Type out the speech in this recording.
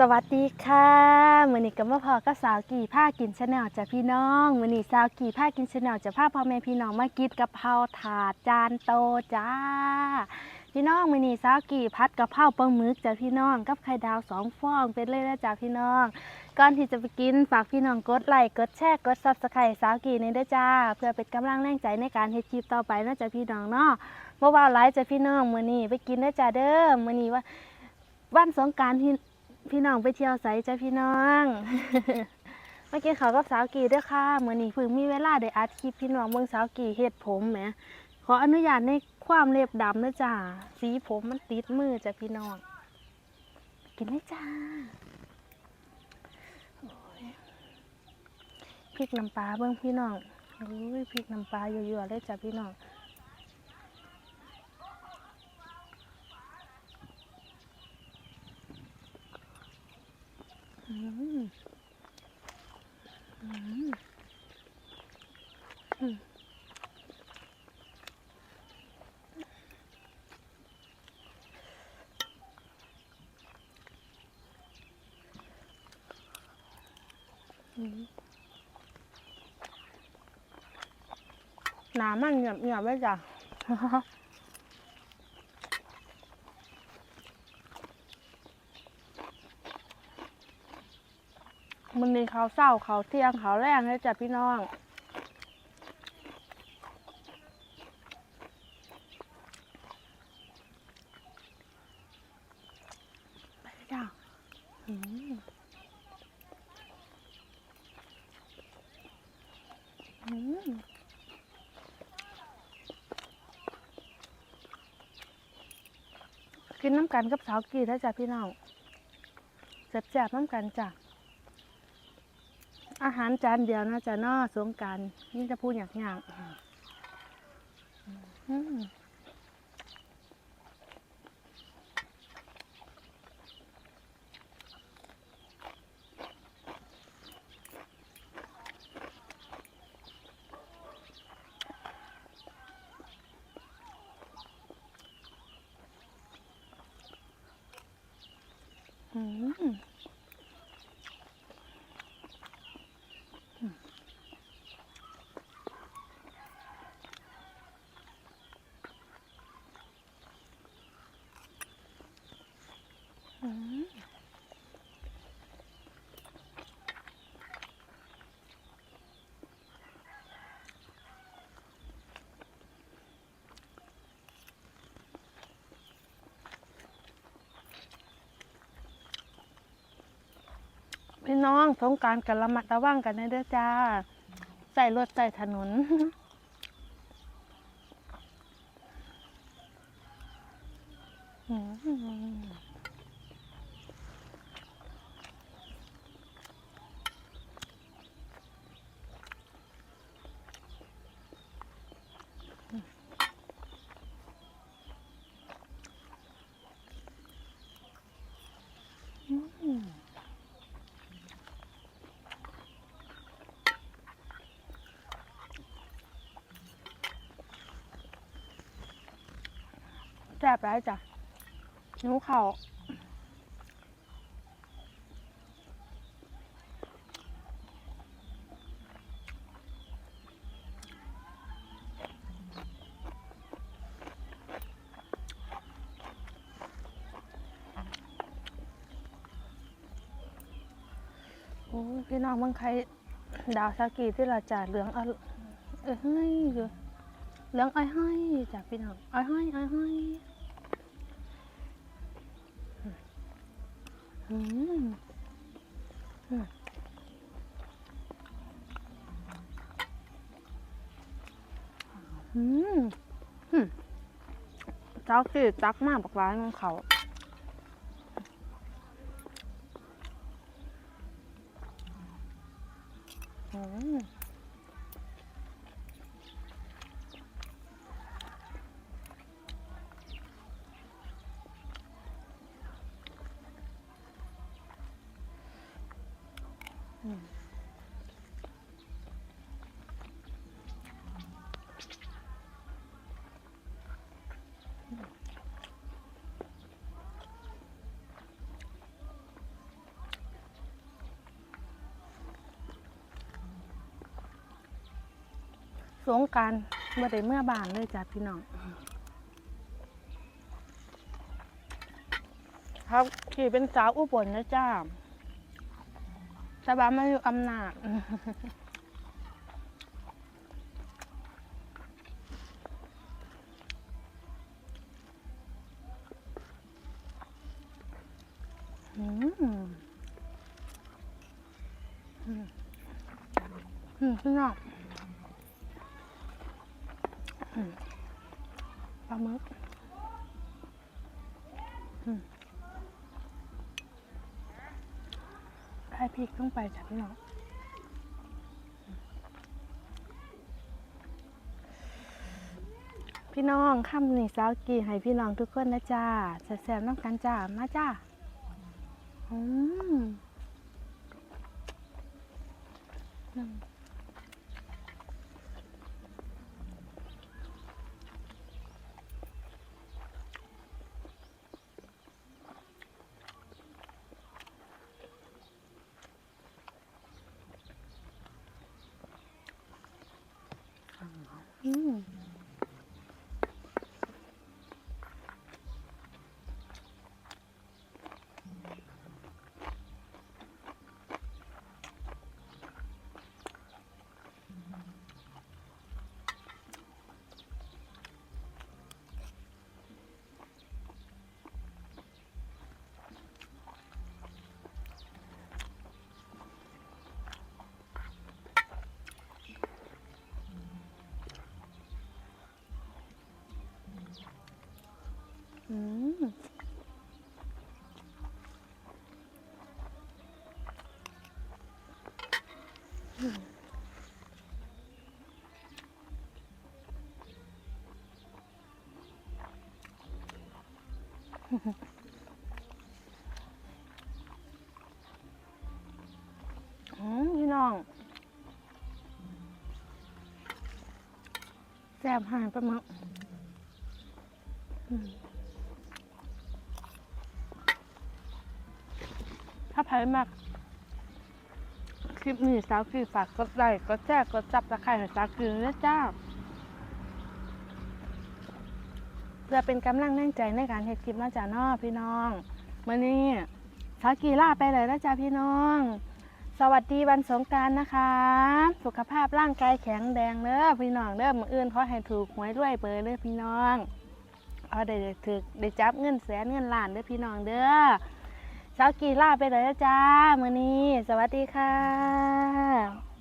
สวัสดีค่ะมือนี้ก็มาพอกับสาวกี่ผ้ากินชาแนลจ้ะพี่น้องมือนี้สาวกี่ผ้ากินชาแนลจะพาพ่อแม่พี่น้องมากินกะเพราถาดจานโตจ้า พี่น้องมือนี้สาวกี่พัดกะเพราปลาหมึกจ้ะพี่น้องกับไข่ดาวสองฟองเป็นเลยนะจ้ะพี่น้อง ก่อนที่จะไปกินฝากพี่น้องกดไลค์กดแชร์กดซับสไครต์สาวกี่นี่ด้วยจ้า เพื่อเป็นกำลังแรงใจในการเฮ็ดคลิปต่อไปนะจ้ะพี่น้องเนาะบ่ว่าหลายจ้ะพี่น้องมือนี้ไปกินเด้อจ้าเด้อมือนี้ว่าวันสงการที่ พี่น้องไปเที่ยวไสจ้ะพี่น้องมากินข้าวกับสาวกีด้วยค่ะมื้อนี้พิ่งมีเวลาได้อัดคลิปพี่น้องเบิ่งสาวกีเฮ็ดผมแหมขออนุญาตในความเล็บดำนะจ้าสีผมมันติดมือจ้ะพี่น้อง กินได้จ้าพริกน้ำปลาเบิ่งพี่น้องอุ้ยพริกน้ำปลาเยอะๆเลยจ้ะพี่น้อง อืมอืมอืมอืม หนามันเหนียบเหนียบไว้จ้ะ มันมีเขาเศร้าเขาเที่ยงเขาแรงเลยจ้ะพี่น้อง ไปจ้ะอืมอืมกินน้ำกันกับสาวกีได้จ้ะพี่น้องแซ่บๆน้ำกันจ้ะ อาหารจานเดียวนะจ๊ะเนอสงการนี่จะพูดอย่างอย่างอืมอืม อืมพี่ น้องสงการกันระมัดระวังกันนะเด้อจ้า ใส่รถใส่ถนน อืม อืมแซ่บแล้วจ้ะหนูเขาโอ้พี่น้องเมืองใครดาวซากีที่เราจ่าเหลืองเอ้ยให้อยู่เหลืองไอ้ให้จ้ะพี่น้องไอ้ให้ไอ้ให้ เจ้าคือจักมากบอกร้านของเขาอืม สงการเมื่อใดเมื่อบานเลยจ้ะพี่น้อง ครับขี่เป็นสาวอุบลนะจ้า สบายมาอยู่อำนาจอืมอืมอืมพี่น้องปลาหมึกอืม ให้พริกต้องไปจ้ะพี่น้องพี่น้องค่ำนี่สาวกี่ให้พี่น้องทุกคนนะจ้าแซ่บๆน้ำกันจ้ามาจ้าอืม อื พี่น้องแซ่บหายปลาหมึกอืมถ้าใครมากคลิปนี้สาวคือฝากกดไลค์กดแชร์กดจับตะไคร้ให้สาวคือนะจ้า เพื่อเป็นกำลังแรงใจในการเฮ็ดคลิปเนาะจ้าเนาะพี่น้องมื้อนี้สากีลาไปเลยนะจ้าพี่น้อง สวัสดีวันสงการนะคะ สุขภาพร่างกายแข็งแรงเด้อพี่น้องเด้อมื้ออื่นขอให้ถูกหวยด้วยเบอร์เด้อพี่น้องเอาได้ถึกได้จับเงินแสนเงินล้านเด้อพี่น้องเด้อสาวกีลาไปเลยนะจ้ามื้อนี้ สวัสดีค่ะ